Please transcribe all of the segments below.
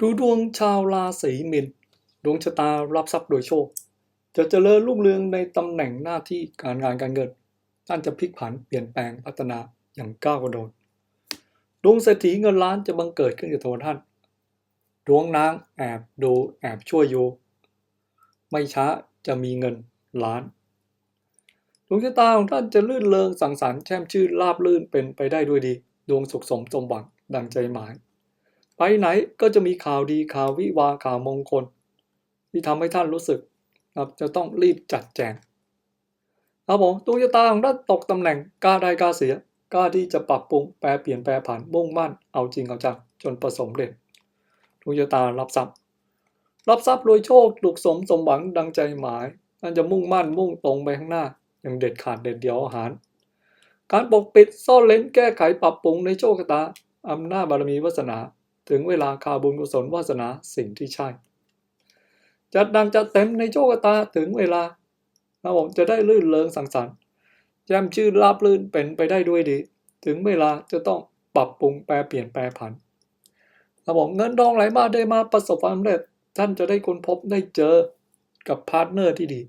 ดูดวงชาวราศีมีนดวงชะตารับทรัพย์โดยโชค จะเจริญรุ่งเรืองในตำแหน่งหน้าที่การงานการเงินท่านจะพลิกผันเปลี่ยนแปลงพัฒนาอย่างก้าวกระโดด ดวงเศรษฐีเงินล้านจะบังเกิดขึ้นกับตัวท่าน ดวงนางแอบดูแอบช่วยอยู่ไม่ช้าจะมีเงินล้าน ดวงชะตาของท่านจะลื่นเลงสังสรรค์แช่มชื่นราบลื่นเป็นไปได้ด้วยดี ดวงสุขสมสมหวังดังใจหมาย ไปไหนก็จะมีข่าวดีข่าววิวาข่าวมงคล ที่ทำให้ท่านรู้สึกครับจะต้องรีบจัดแจงครับผมดวงชะตาของท่านตกตำแหน่งกล้าได้กล้าเสียกล้าที่จะปรับปรุงแปลเปลี่ยนแปลผ่านมุ่งมั่นเอาจริงเอาจังจนประสบเร็จดวงชะตารับทรัพย์รับทรัพย์รวยโชคดุกสมสมหวังดังใจหมายท่านจะมุ่งมั่นมุ่งตรงไปข้างหน้า อย่างเด็ดขาดเด็ดเดี่ยวอาหาร การปกปิดซ่อนเล้นแก้ไขปรับปรุงในโชคชะตาอำนาจบารมีวาสนา ถึงเวลาข่าวบุญกุศลวาสนาสิ่งที่ใช่ จัดดังจัดเต็มในโชคตาถึงเวลานะผมจะได้ลื่นเริงสังสรรค์แจ่มชื่นราบลื่นเป็นไปได้ด้วยดี ถึงเวลาจะต้องปรับปรุงแปลเปลี่ยนแปลผันนะผมเงินทองไหลมาได้มาประสบความสำเร็จ ท่านจะได้ค้นพบได้เจอกับพาร์ทเนอร์ที่ดี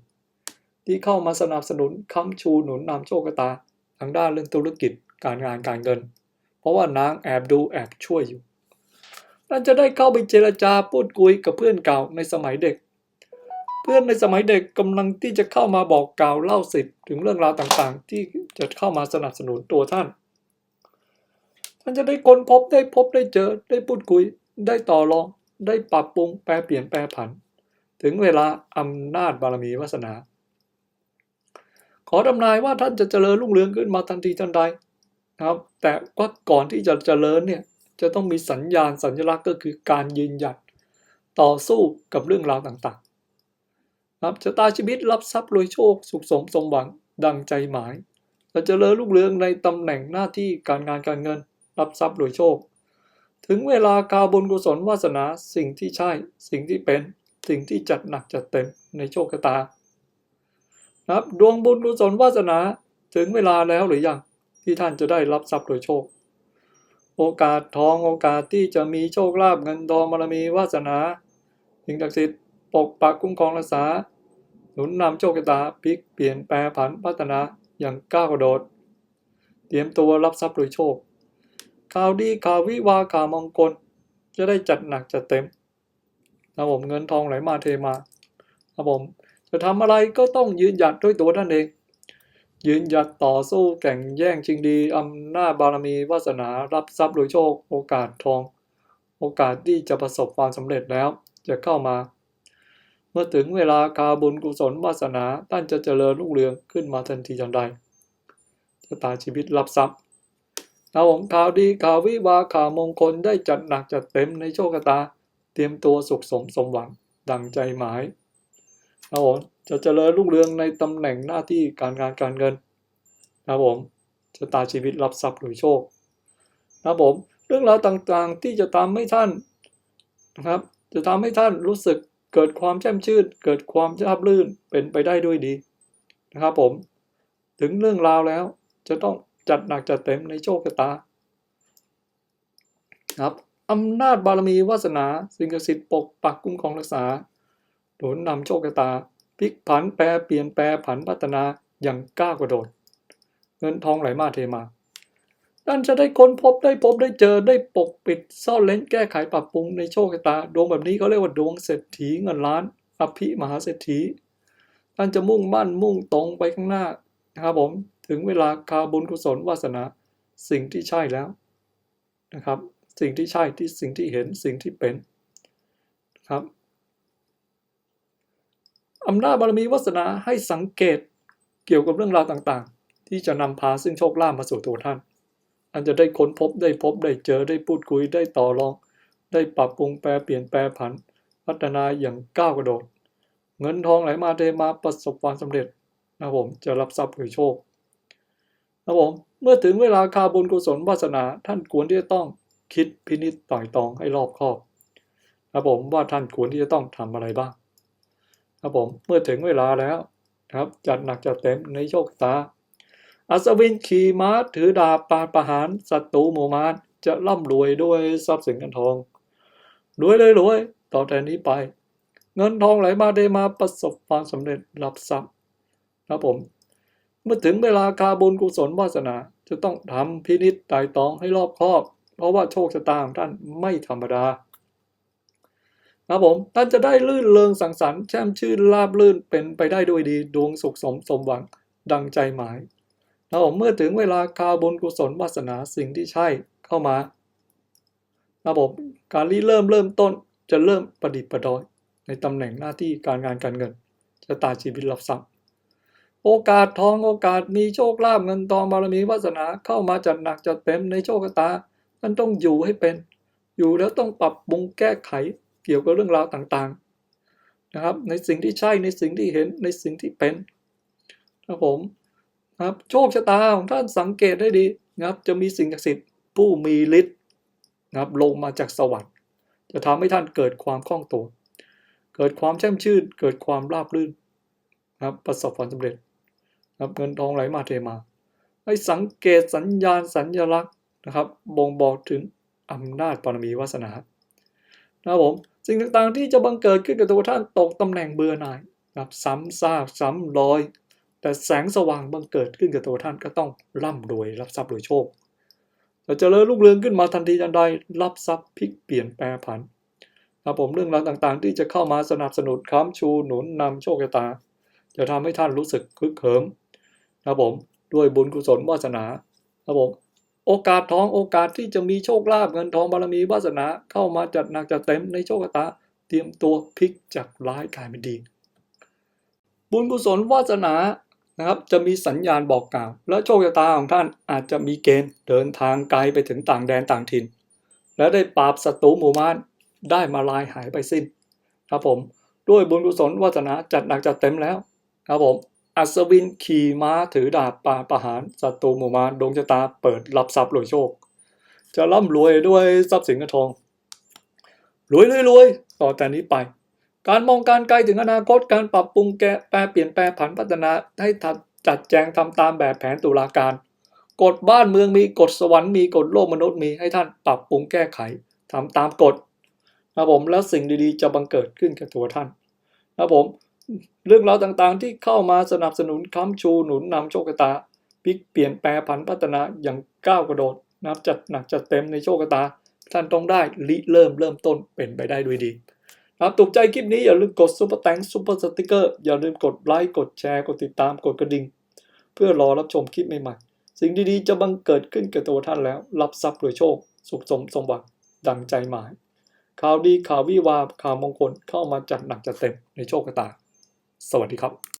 ที่เข้ามาสนับสนุนค้ำชูหนุนนำโชคตาทางด้านเรื่องธุรกิจการงานการเงิน เพราะว่านางแอบดูแอบช่วยอยู่ ท่านจะได้เข้าไปเจรจาพูดคุยกับเพื่อนเก่าในสมัยเด็ก เพื่อนในสมัยเด็กกำลังที่จะเข้ามาบอกกล่าวเล่าสิทธิ์ถึงเรื่องราวต่างๆ ที่จะเข้ามาสนับสนุนตัวท่าน ท่านจะได้ค้นพบได้พบได้เจอได้พูดคุย ได้ต่อรอง ได้ปรับปรุงแปลเปลี่ยนแปลผัน ถึงเวลาอำนาจบารมีวาสนา ขอทำนายว่าท่านจะเจริญรุ่งเรืองขึ้นมาทันทีทันใดนะครับ แต่ว่าก่อนที่จะเจริญเนี่ย จะต้องมีสัญญาณสัญลักษณ์ก็คือการยืนหยัดต่อสู้กับเรื่องราวต่างๆครับชะตาชีวิตรับทรัพย์รวยโชค สุขสมสมหวังดังใจหมายจะเจริญรุ่งเรืองในตำแหน่งหน้าที่การงานการเงิน รับทรัพย์รวยโชค ถึงเวลาคาบุญกุศลวาสนาสิ่งที่ใช่ สิ่งที่เป็น สิ่งที่จัดหนักจัดเต็มในโชคชะตานะครับดวงบุญกุศลวาสนาถึงเวลาแล้วหรือยังที่ท่านจะได้รับทรัพย์โดยโชค โอกาสทองโอกาสที่จะมีโชคลาภเงินทองบารมีวาสนาสิ่งศักดิ์สิทธิ์ปกปักคุ้มครองรักษาหนุนนำโชคชะตาพลิกเปลี่ยนแปลผันพัฒนาอย่างก้าวกระโดด เตรียมตัวรับทรัพย์โดยโชค ข่าวดีข่าววิวาข่าวมงคลจะได้จัดหนักจัดเต็มนะผมเงินทองไหลมาเทมาครับผมจะทำอะไรก็ต้องยืนหยัดด้วยตัวท่านเอง ยืนหยัดต่อสู้แข่งแย่งชิงดีอำนาจบารมีวาสนารับทรัพย์โดยโชคโอกาสทอง โอกาสที่จะประสบความสำเร็จแล้วจะเข้ามา เมื่อถึงเวลาคาบุญกุศลวาสนาท่านจะเจริญรุ่งเรืองขึ้นมาทันทีทันใดชะตาชีวิตรับทรัพย์นะผมข่าวดีข่าววิวาข่าวมงคลได้จัดหนักจัดเต็มในโชคชะตา เตรียมตัวสุขสมสมหวังดังใจหมายครับผม จะเจริญรุ่งเรืองในตำแหน่งหน้าที่การงานการเงินนะผมชะตาชีวิตรับทรัพย์โดยโชคนะผมเรื่องราวต่างๆที่จะทำให้ท่านนะครับ จะทำให้ท่านรู้สึกเกิดความแช่มชื่น เกิดความราบรื่นเป็นไปได้ด้วยดีนะครับผม ถึงเรื่องราวแล้วจะต้องจัดหนักจัดเต็มในโชคชะตาครับอำนาจบารมีวาสนา สิ่งศักดิ์สิทธิ์ปกปักคุ้มครองรักษาหนุนนำโชคชะตา พลิกผันแปรเปลี่ยนแปลผันพัฒนาอย่างก้าวกระโดด เงินทองไหลมาเทมาท่านจะได้ค้นพบได้พบได้เจอได้ปกปิดซ่อนเล้นแก้ไขปรับปรุงในโชคชะตาดวงแบบนี้เขาเรียกว่าดวงเศรษฐีเงินล้านอภิมหาเศรษฐีท่านจะมุ่งมั่นมุ่งตรงไปข้างหน้านะครับผมถึงเวลาคาบุญกุศลวาสนาสิ่งที่ใช่แล้วนะครับ สิ่งที่ใช่ที่สิ่งที่เห็นสิ่งที่เป็นครับ อำนาจบารมีวาสนาให้สังเกตเกี่ยวกับเรื่องราวต่างๆ ที่จะนำพาซึ่งโชคลาภมาสู่ตัวท่าน อันจะได้ค้นพบได้พบได้เจอได้พูดคุยได้ต่อรอง ได้ปรับปรุงแปลเปลี่ยนแปลผัน พัฒนาอย่างก้าวกระโดด เงินทองไหลมาเทมาประสบความสำเร็จนะผมจะรับทรัพย์หรือโชคนะผมเมื่อถึงเวลาคาบุญกุศลวาสนาท่านควรที่จะต้องคิดพินิจต่อยตองให้รอบคอบนะผมว่าท่านควรที่จะต้องทำอะไรบ้าง ครับผมเมื่อถึงเวลาแล้วครับ จัดหนักจัดเต็มในโชคตา อัศวินขี่ม้าถือดาบปาดประหารศัตรูหมู่มารจะร่ำรวยด้วยทรัพย์สินเงินทองรวยเลยรวยต่อแต่นี้ไป เงินทองไหลมาเทมาประสบความสำเร็จรับทรัพย์ครับผม เมื่อถึงเวลาคาบุญกุศลวาสนาจะต้องทำพินิจไต่ตองให้รอบคอบ เพราะว่าโชคชะตาของท่านไม่ธรรมดา ครับผมท่านจะได้ลื่นเริงสังสรรค์แช่มชื่นราบลื่นเป็นไปได้ด้วยดีดวงสุขสมสมหวังดังใจหมายครับผมเมื่อถึงเวลาคาบุญกุศลวาสนาสิ่งที่ใช่เข้ามาครับผมการรีเริ่มเริ่มต้นจะเริ่มประดิษฐ์ประดอย ในตำแหน่งหน้าที่การงานการเงินชะตาชีวิตรับทรัพย์โอกาสทองโอกาสมีโชคลาภเงินทองบารมีวาสนาเข้ามาจัดหนักจัดเต็มในโชคชะตามันต้องอยู่ให้เป็น อยู่แล้วต้องปรับปรุงแก้ไข เกี่ยวกับเรื่องราวต่างๆนะครับ ในสิ่งที่ใช่ในสิ่งที่เห็นในสิ่งที่เป็นนะครับผมนะครับโชคชะตาของท่านสังเกตได้ดีนะครับ จะมีสิ่งศักดิ์สิทธิ์ผู้มีฤทธิ์นะครับลงมาจากสวรรค์จะทำให้ท่านเกิดความคล่องตัว เกิดความแช่มชื่น เกิดความราบรื่นนะครับประสบความสำเร็จนะครับเงินทองไหลมาเทมา ให้สังเกตสัญญาณสัญญลักษณ์นะครับ บ่งบอกถึงอำนาจบารมีวาสนานะครับผม สิ่งต่างๆที่จะบังเกิดขึ้นกับตัวท่านตกตำแหน่งเบื่อหน่ายครับซ้ำซากซ้ำรอย แต่แสงสว่างบังเกิดขึ้นกับตัวท่านก็ต้องร่ำรวยรับทรัพย์รวยโชคจะเจริญรุ่งเรืองขึ้นมาทันทีทันใดรับทรัพย์พลิกเปลี่ยนแปรผันนะครับผมเรื่องราวต่างๆ ที่จะเข้ามาสนับสนุนค้ำชูหนุนนำโชคชะตา จะทำให้ท่านรู้สึกคึกเขิมนะครับผมด้วยบุญกุศลวาสนาครับผม โอกาสทองโอกาสที่จะมีโชคลาภเงินทองบารมีวาสนาเข้ามาจัดหนักจัดเต็มในโชคชะตา เตรียมตัวพลิกจากร้ายกลายเป็นดี บุญกุศลวาสนานะครับจะมีสัญญาณบอกกล่าว และโชคชะตาของท่านอาจจะมีเกณฑ์เดินทางไกลไปถึงต่างแดนต่างถิ่น และได้ปราบศัตรูหมู่บ้านได้มาลายหายไปสิ้น ครับผมด้วยบุญกุศลวาสนาจัดหนักจัดเต็มแล้ว ครับผม อัศวินขี่ม้าถือดาบปราประหารศัตรูหมู่มารดวงชะตาเปิดรับทรัพย์รวยโชค จะร่ำรวยด้วยทรัพย์สินเงินทองรวยรวยรวยต่อแต่นี้ไป การมองการไกลถึงอนาคตการปรับปรุงแก้แปลเปลี่ยนแปลผันพัฒนาให้ทัดจัดแจงทำตามแบบแผนตุลาการ กฎบ้านเมืองมีกฎสวรรค์มีกฎโลกมนุษย์มีให้ท่านปรับปรุงแก้ไขทำตามกฎนะผมแล้วสิ่งดีๆ จะบังเกิดขึ้นกับตัวท่านนะผม เรื่องราวต่างๆ ที่เข้ามาสนับสนุนค้ำชูหนุนนำโชคชะตาพลิกเปลี่ยนแปลงผันพัฒนาอย่างก้าวกระโดดนับจัดหนักจัดเต็มในโชคชะตา ท่านต้องได้ริเริ่มเริ่มต้นเป็นไปได้ด้วยดีนับถูกใจคลิปนี้อย่าลืมกดซุปเปอร์แตงซุปเปอร์สติกเกอร์อย่าลืมกดไลค์กดแชร์กดติดตามกดกระดิ่ง เพื่อรอรับชมคลิปใหม่ๆ สิ่งดีๆ จะบังเกิดขึ้นกับตัวท่านแล้ว รับทรัพย์โดยโชค สุขสมสมหวังดังใจหมาย ข่าวดีข่าววิวาข่าวมงคลเข้ามาจัดหนักจัดเต็มในโชคชะตา สวัสดีครับ